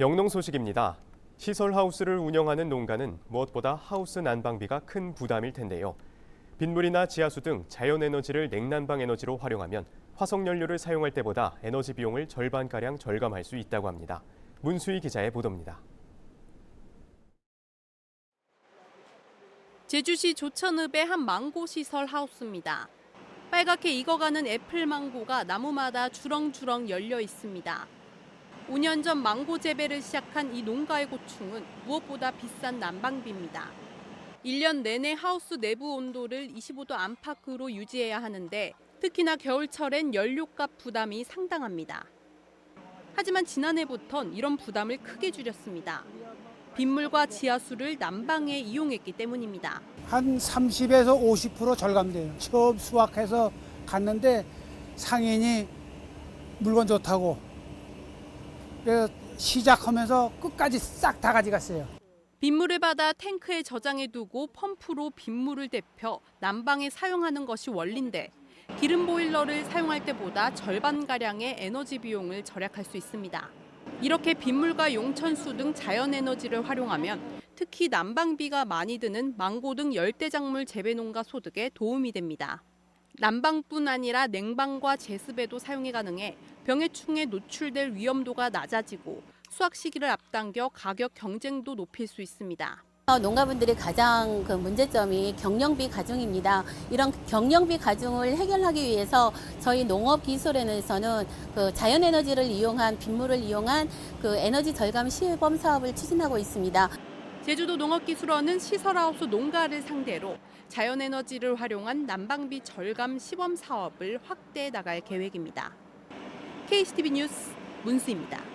영농 소식입니다. 시설 하우스를 운영하는 농가는 무엇보다 하우스 난방비가 큰 부담일 텐데요. 빗물이나 지하수 등 자연 에너지를 냉난방 에너지로 활용하면 화석 연료를 사용할 때보다 에너지 비용을 절반 가량 절감할 수 있다고 합니다. 문수희 기자의 보도입니다. 제주시 조천읍의 한 망고 시설 하우스입니다. 빨갛게 익어가는 애플 망고가 나무마다 주렁주렁 열려 있습니다. 5년 전 망고 재배를 시작한 이 농가의 고충은 무엇보다 비싼 난방비입니다. 1년 내내 하우스 내부 온도를 25도 안팎으로 유지해야 하는데 특히나 겨울철엔 연료값 부담이 상당합니다. 하지만 지난해부턴 이런 부담을 크게 줄였습니다. 빗물과 지하수를 난방에 이용했기 때문입니다. 한 30에서 50% 절감돼요. 처음 수확해서 갔는데 상인이 물건 좋다고 그래서 시작하면서 끝까지 싹 다 가져갔어요. 빗물을 받아 탱크에 저장해 두고 펌프로 빗물을 데펴 난방에 사용하는 것이 원리인데 기름 보일러를 사용할 때보다 절반 가량의 에너지 비용을 절약할 수 있습니다. 이렇게 빗물과 용천수 등 자연 에너지를 활용하면 특히 난방비가 많이 드는 망고 등 열대작물 재배 농가 소득에 도움이 됩니다. 난방뿐 아니라 냉방과 제습에도 사용이 가능해 병해충에 노출될 위험도가 낮아지고 수확 시기를 앞당겨 가격 경쟁도 높일 수 있습니다. 어, 농가분들의 가장 그 문제점이 경영비 가중입니다. 이런 경영비 가중을 해결하기 위해서 저희 농업기술원에서는 그 자연에너지를 이용한 빗물을 이용한 그 에너지 절감 시범 사업을 추진하고 있습니다. 제주도 농업기술원은 시설하우스 농가를 상대로 자연에너지를 활용한 난방비 절감 시범 사업을 확대해 나갈 계획입니다. KCTV 뉴스 문수입니다.